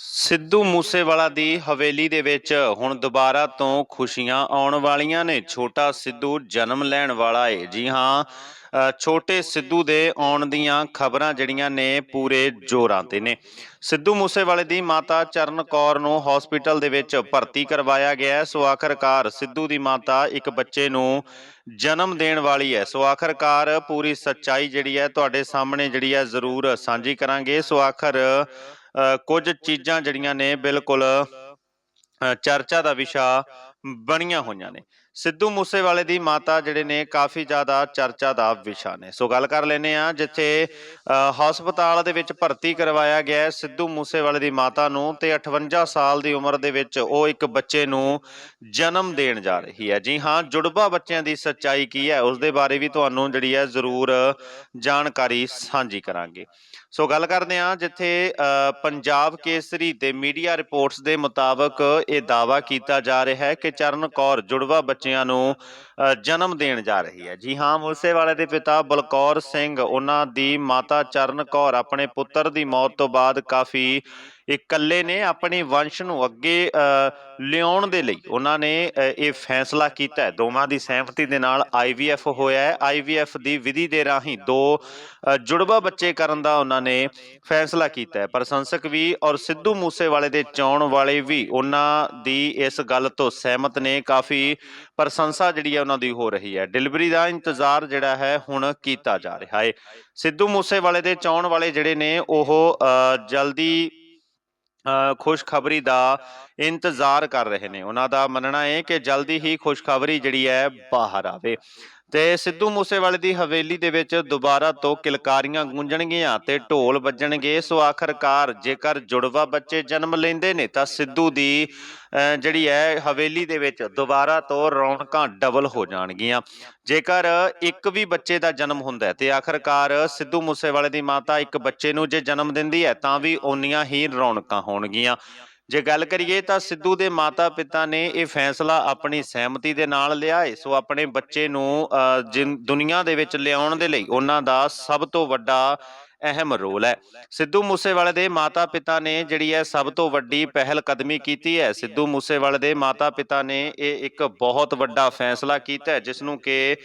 ਸਿੱਧੂ ਮੂਸੇਵਾਲਾ ਦੀ ਹਵੇਲੀ ਦੇ ਵਿੱਚ ਹੁਣ ਦੁਬਾਰਾ ਤੋਂ ਖੁਸ਼ੀਆਂ ਆਉਣ ਵਾਲੀਆਂ ਨੇ। ਛੋਟਾ ਸਿੱਧੂ ਜਨਮ ਲੈਣ ਵਾਲਾ ਏ। ਜੀ ਹਾਂ ਛੋਟੇ ਸਿੱਧੂ ਦੇ ਆਉਣ ਦੀਆਂ ਖਬਰਾਂ ਜਿਹੜੀਆਂ ਨੇ ਪੂਰੇ ਜ਼ੋਰਾਂ ਤੇ ਨੇ। ਸਿੱਧੂ ਮੂਸੇਵਾਲੇ ਦੀ ਮਾਤਾ ਚਰਨ ਕੌਰ ਨੂੰ ਹਸਪੀਟਲ ਦੇ ਵਿੱਚ ਭਰਤੀ ਕਰਵਾਇਆ ਗਿਆ ਸੋ ਆਖਰਕਾਰ ਸਿੱਧੂ ਦੀ ਮਾਤਾ ਇੱਕ ਬੱਚੇ ਨੂੰ ਜਨਮ ਦੇਣ ਵਾਲੀ ਹੈ। ਸੋ ਆਖਰਕਾਰ ਪੂਰੀ ਸੱਚਾਈ ਜਿਹੜੀ ਹੈ ਤੁਹਾਡੇ ਸਾਹਮਣੇ ਜਿਹੜੀ ਹੈ ਜ਼ਰੂਰ ਸਾਂਝੀ ਕਰਾਂਗੇ। ਸੋ ਆਖਰ ਕੁਝ ਚੀਜ਼ਾਂ ਜਿਹੜੀਆਂ ਨੇ ਬਿਲਕੁਲ ਅ, ਚਰਚਾ ਦਾ ਵਿਸ਼ਾ ਬਣੀਆਂ ਹੋਈਆਂ ਨੇ। ਸਿੱਧੂ ਮੂਸੇਵਾਲੇ ਦੀ ਮਾਤਾ ਜਿਹੜੇ ਨੇ ਕਾਫੀ ਜ਼ਿਆਦਾ ਚਰਚਾ ਦਾ ਵਿਸ਼ਾ ਨੇ। ਸੋ ਗੱਲ ਕਰ ਲੈਨੇ ਆ ਜਿੱਥੇ ਹਸਪਤਾਲ ਦੇ ਵਿੱਚ ਭਰਤੀ ਕਰਵਾਇਆ ਗਿਆ ਸਿੱਧੂ ਮੂਸੇਵਾਲੇ ਦੀ ਮਾਤਾ ਨੂੰ ਤੇ 58 ਸਾਲ ਦੀ ਉਮਰ ਦੇ ਵਿੱਚ ਉਹ ਇੱਕ ਬੱਚੇ ਨੂੰ ਜਨਮ ਦੇਣ ਜਾ ਰਹੀ ਹੈ। ਜੀ ਹਾਂ, ਜੁੜਵਾ ਬੱਚਿਆਂ ਦੀ ਸੱਚਾਈ ਕੀ ਹੈ, ਉਸ ਦੇ ਬਾਰੇ ਵੀ ਤੁਹਾਨੂੰ ਜਿਹੜੀ ਹੈ ਜ਼ਰੂਰ ਜਾਣਕਾਰੀ ਸਾਂਝੀ ਕਰਾਂਗੇ। ਸੋ ਗੱਲ ਕਰਦੇ ਹਾਂ, ਜਿੱਥੇ ਪੰਜਾਬ ਕੇਸਰੀ ਤੇ ਮੀਡੀਆ ਰਿਪੋਰਟਸ ਦੇ ਮੁਤਾਬਕ ਇਹ ਦਾਵਾ ਕੀਤਾ ਜਾ ਰਿਹਾ ਹੈ ਕਿ ਚਰਨ ਕੌਰ ਜੁੜਵਾ ਬੱਚਿਆਂ ਨੂੰ ਅ, ਜਨਮ ਦੇਣ ਜਾ ਰਹੀ ਹੈ। ਜੀ ਹਾਂ ਮੂਸੇਵਾਲੇ ਦੇ ਪਿਤਾ ਬਲਕੌਰ ਸਿੰਘ ਉਹਨਾਂ ਦੀ ਮਾਤਾ ਚਰਨ ਕੌਰ ਆਪਣੇ ਪੁੱਤਰ ਦੀ ਮੌਤ ਤੋਂ ਬਾਅਦ ਕਾਫੀ ਇਕੱਲੇ ਨੇ ਆਪਣੇ ਵੰਸ਼ ਨੂੰ ਅੱਗੇ ਲਿਆਉਣ ਦੇ ਲਈ ਉਹਨਾਂ ਨੇ ਇਹ ਫੈਸਲਾ ਕੀਤਾ ਹੈ। ਦੋਵਾਂ ਦੀ ਸਹਿਮਤੀ ਦੇ ਨਾਲ ਆਈਵੀਐਫ ਹੋਇਆ ਹੈ। ਆਈਵੀਐਫ ਦੀ ਵਿਧੀ ਦੇ ਰਾਹੀਂ ਦੋ ਜੁੜਵਾ ਬੱਚੇ ਕਰਨ ਦਾ ਉਹਨਾਂ ਨੇ ਫੈਸਲਾ ਕੀਤਾ ਹੈ। ਪ੍ਰਸ਼ੰਸਕ ਵੀ ਔਰ ਸਿੱਧੂ ਮੂਸੇਵਾਲੇ ਦੇ ਚਾਉਣ ਵਾਲੇ ਵੀ ਉਹਨਾਂ ਦੀ ਇਸ ਗੱਲ ਤੋਂ ਸਹਿਮਤ ਨੇ। ਕਾਫੀ ਪ੍ਰਸ਼ੰਸਾ ਜਿਹੜੀ ਹੈ ਉਹਨਾਂ ਦੀ ਹੋ ਰਹੀ ਹੈ। ਡਿਲੀਵਰੀ ਦਾ ਇੰਤਜ਼ਾਰ ਜਿਹੜਾ ਹੈ ਹੁਣ ਕੀਤਾ ਜਾ ਰਿਹਾ ਹੈ। ਸਿੱਧੂ ਮੂਸੇਵਾਲੇ ਦੇ ਚਾਉਣ ਵਾਲੇ ਜਿਹੜੇ ਨੇ, ਉਹ ਜਲਦੀ ਖੁਸ਼ਖਬਰੀ ਦਾ ਇੰਤਜ਼ਾਰ ਕਰ ਰਹੇ ਨੇ। ਉਹਨਾਂ ਦਾ ਮੰਨਣਾ ਹੈ ਕਿ ਜਲਦੀ ਹੀ ਖੁਸ਼ਖਬਰੀ ਜਿਹੜੀ ਹੈ ਬਾਹਰ ਆਵੇ। ਤੇ ਸਿੱਧੂ ਮੂਸੇਵਾਲੇ ਦੀ ਹਵੇਲੀ ਦੇ ਵਿੱਚ ਦੁਬਾਰਾ ਤੋਂ ਕਿਲਕਾਰੀਆਂ ਗੂੰਜਣਗੀਆਂ ਤੇ ਢੋਲ ਵੱਜਣਗੇ। ਸੋ ਆਖਰਕਾਰ ਜੇਕਰ ਜੁੜਵਾ ਬੱਚੇ ਜਨਮ ਲੈਂਦੇ ਨੇ ਤਾਂ ਸਿੱਧੂ ਦੀ ਜਿਹੜੀ ਹੈ, ਹਵੇਲੀ ਦੇ ਵਿੱਚ ਦੁਬਾਰਾ ਤੋਂ ਰੌਣਕਾਂ ਡਬਲ ਹੋ ਜਾਣਗੀਆਂ। ਜੇਕਰ ਇੱਕ ਵੀ ਬੱਚੇ ਦਾ ਜਨਮ ਹੁੰਦਾ ਹੈ ਤੇ ਆਖਰਕਾਰ ਸਿੱਧੂ ਮੂਸੇਵਾਲੇ ਦੀ ਮਾਤਾ ਇੱਕ ਬੱਚੇ ਨੂੰ ਜੇ ਜਨਮ ਦਿੰਦੀ ਹੈ ਤਾਂ ਵੀ ਓਨੀਆਂ ਹੀ ਰੌਣਕਾਂ ਹੋਣਗੀਆਂ। ਜੇ ਗੱਲ ਕਰੀਏ ਤਾਂ ਸਿੱਧੂ ਦੇ ਮਾਤਾ-ਪਿਤਾ ਨੇ ਇਹ ਫੈਸਲਾ ਆਪਣੀ ਸਹਿਮਤੀ ਦੇ ਨਾਲ ਲਿਆ ਏ। ਸੋ ਆਪਣੇ ਬੱਚੇ ਨੂੰ ਅ, ਦੁਨੀਆ ਦੇ ਵਿੱਚ ਲਿਆਉਣ ਦੇ ਲਈ ਉਹਨਾਂ ਦਾ ਸਭ ਤੋਂ ਵੱਡਾ ਅਹਿਮ ਰੋਲ ਹੈ। ਸਿੱਧੂ ਮੂਸੇਵਾਲੇ ਦੇ ਮਾਤਾ-ਪਿਤਾ ਨੇ ਜਿਹੜੀ ਹੈ ਸਭ ਤੋਂ ਵੱਡੀ ਪਹਿਲ ਕਦਮੀ ਕੀਤੀ ਹੈ। ਸਿੱਧੂ ਮੂਸੇਵਾਲੇ ਦੇ ਮਾਤਾ-ਪਿਤਾ ਨੇ ਇਹ ਇੱਕ ਬਹੁਤ ਵੱਡਾ ਫੈਸਲਾ ਕੀਤਾ ਹੈ ਜਿਸ ਨੂੰ ਕਿ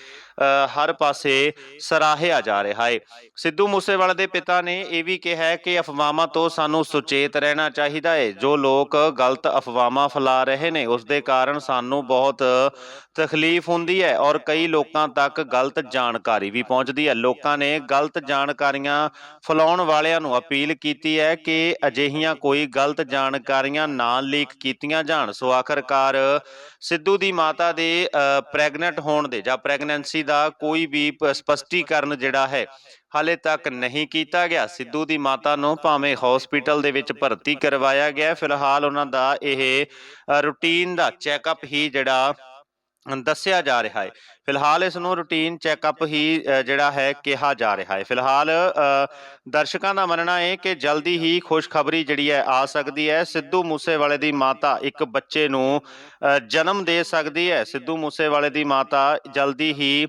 ਹਰ ਪਾਸੇ ਸਰਾਹਿਆ ਜਾ ਰਿਹਾ ਹੈ ਸਿੱਧੂ ਮੂਸੇਵਾਲੇ ਦੇ ਪਿਤਾ ਨੇ ਇਹ ਵੀ ਕਿਹਾ ਹੈ ਕਿ ਅਫਵਾਹਾਂ ਤੋਂ ਸਾਨੂੰ ਸੁਚੇਤ ਰਹਿਣਾ ਚਾਹੀਦਾ ਹੈ ਜੋ ਲੋਕ ਗਲਤ ਅਫਵਾਹਾਂ ਫੈਲਾ ਰਹੇ ਨੇ, ਉਸ ਦੇ ਕਾਰਨ ਸਾਨੂੰ ਬਹੁਤ ਤਕਲੀਫ ਹੁੰਦੀ ਹੈ ਔਰ ਕਈ ਲੋਕਾਂ ਤੱਕ ਗਲਤ ਜਾਣਕਾਰੀ ਵੀ ਪਹੁੰਚਦੀ ਹੈ ਲੋਕਾਂ ਨੇ ਗਲਤ ਜਾਣਕਾਰੀਆਂ ਫੈਲਾਉਣ ਵਾਲਿਆਂ ਨੂੰ ਅਪੀਲ ਕੀਤੀ ਹੈ ਕਿ ਅਜਿਹੀਆਂ ਕੋਈ ਗਲਤ ਜਾਣਕਾਰੀਆਂ ਨਾ ਲੀਕ ਕੀਤੀਆਂ ਜਾਣ। ਸੋ ਆਖਰਕਾਰ ਸਿੱਧੂ ਦੀ ਮਾਤਾ ਦੇ ਪ੍ਰੈਗਨੈਂਟ ਹੋਣ ਦੇ ਜਾਂ ਪ੍ਰੈਗਨੈਂਸੀ ਦਾ ਕੋਈ ਵੀ ਸਪਸ਼ਟੀਕਰਨ ਜਿਹੜਾ ਹੈ, ਹਾਲੇ ਤੱਕ ਨਹੀਂ ਕੀਤਾ ਗਿਆ। ਸਿੱਧੂ ਦੀ ਮਾਤਾ ਨੂੰ ਭਾਵੇਂ ਹਸਪੀਟਲ ਦੇ ਵਿੱਚ ਭਰਤੀ ਕਰਵਾਇਆ ਗਿਆ ਫਿਲਹਾਲ ਉਹਨਾਂ ਦਾ ਇਹ ਰੂਟੀਨ ਦਾ ਚੈੱਕਅਪ ਹੀ ਜਿਹੜਾ ਦੱਸਿਆ ਜਾ ਰਿਹਾ ਹੈ। ਫਿਲਹਾਲ ਇਸ ਨੂੰ ਰੂਟੀਨ ਚੈੱਕਅਪ ਹੀ ਜਿਹੜਾ ਹੈ, ਕਿਹਾ ਜਾ ਰਿਹਾ ਹੈ। ਫਿਲਹਾਲ ਦਰਸ਼ਕਾਂ ਦਾ ਮੰਨਣਾ ਹੈ ਕਿ ਜਲਦੀ ਹੀ ਖੁਸ਼ਖਬਰੀ ਜਿਹੜੀ ਹੈ, ਆ ਸਕਦੀ ਹੈ। ਸਿੱਧੂ ਮੂਸੇਵਾਲੇ ਦੀ ਮਾਤਾ ਇੱਕ ਬੱਚੇ ਨੂੰ ਜਨਮ ਦੇ ਸਕਦੀ ਹੈ। ਸਿੱਧੂ ਮੂਸੇਵਾਲੇ ਦੀ ਮਾਤਾ ਜਲਦੀ ਹੀ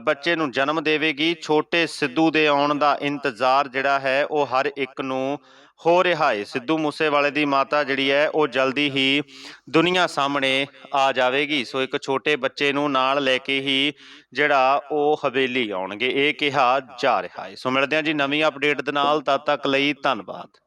ਬੱਚੇ ਨੂੰ ਜਨਮ ਦੇਵੇਗੀ। ਛੋਟੇ ਸਿੱਧੂ ਦੇ ਆਉਣ ਦਾ ਇੰਤਜ਼ਾਰ ਜਿਹੜਾ ਹੈ, ਉਹ ਹਰ ਇੱਕ ਨੂੰ ਹੋ ਰਿਹਾ ਹੈ ਸਿੱਧੂ ਮੂਸੇਵਾਲੇ ਦੀ ਮਾਤਾ ਜਿਹੜੀ ਹੈ, ਉਹ ਜਲਦੀ ਹੀ ਦੁਨੀਆ ਸਾਹਮਣੇ ਆ ਜਾਵੇਗੀ। ਸੋ ਇੱਕ ਛੋਟੇ ਬੱਚੇ ਨੂੰ ਨਾਲ ਲੈ ਕੇ ਹੀ ਜਿਹੜਾ ਉਹ ਹਵੇਲੀ ਆਉਣਗੇ। ਇਹ ਕਿਹਾ ਜਾ ਰਿਹਾ ਹੈ ਸੋ ਮਿਲਦੇ ਹਾਂ ਜੀ ਨਵੀਂ ਅਪਡੇਟ ਦੇ ਨਾਲ। ਤਦ ਤੱਕ ਲਈ ਧੰਨਵਾਦ।